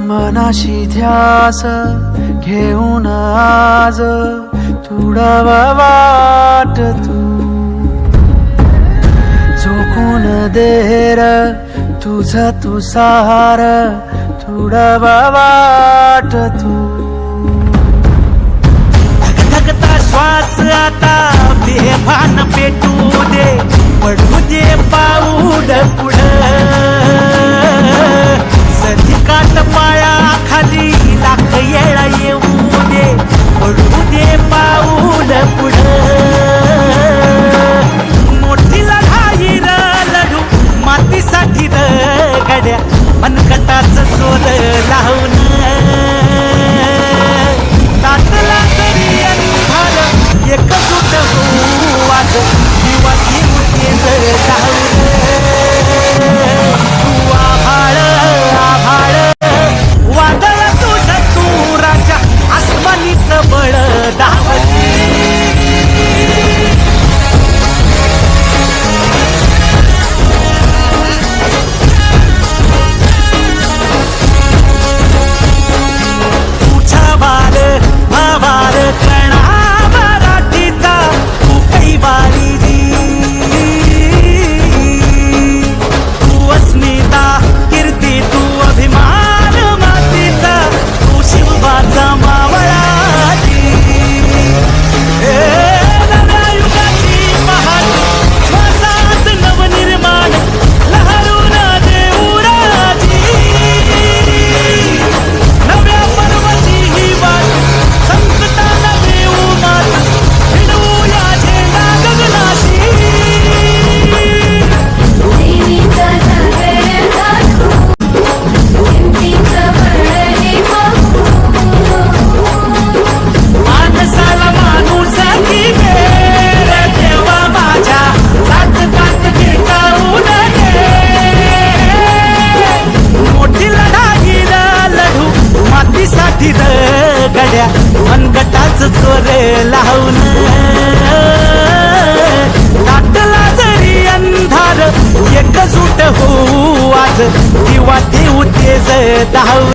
मनाशी ध्यास घेऊन आज तुडावा वाट तू. झोकून देर तुझ तू सार तुडावा वाट तू. धगधगता श्वास आता बेभान पेटू. तिथं गड्या. मनकटाच सोल लावून साऱ्या मनगटाच चोरे लावून दाटला जरी अंधार एक सुट होऊ आज दिवा ते तेज धावून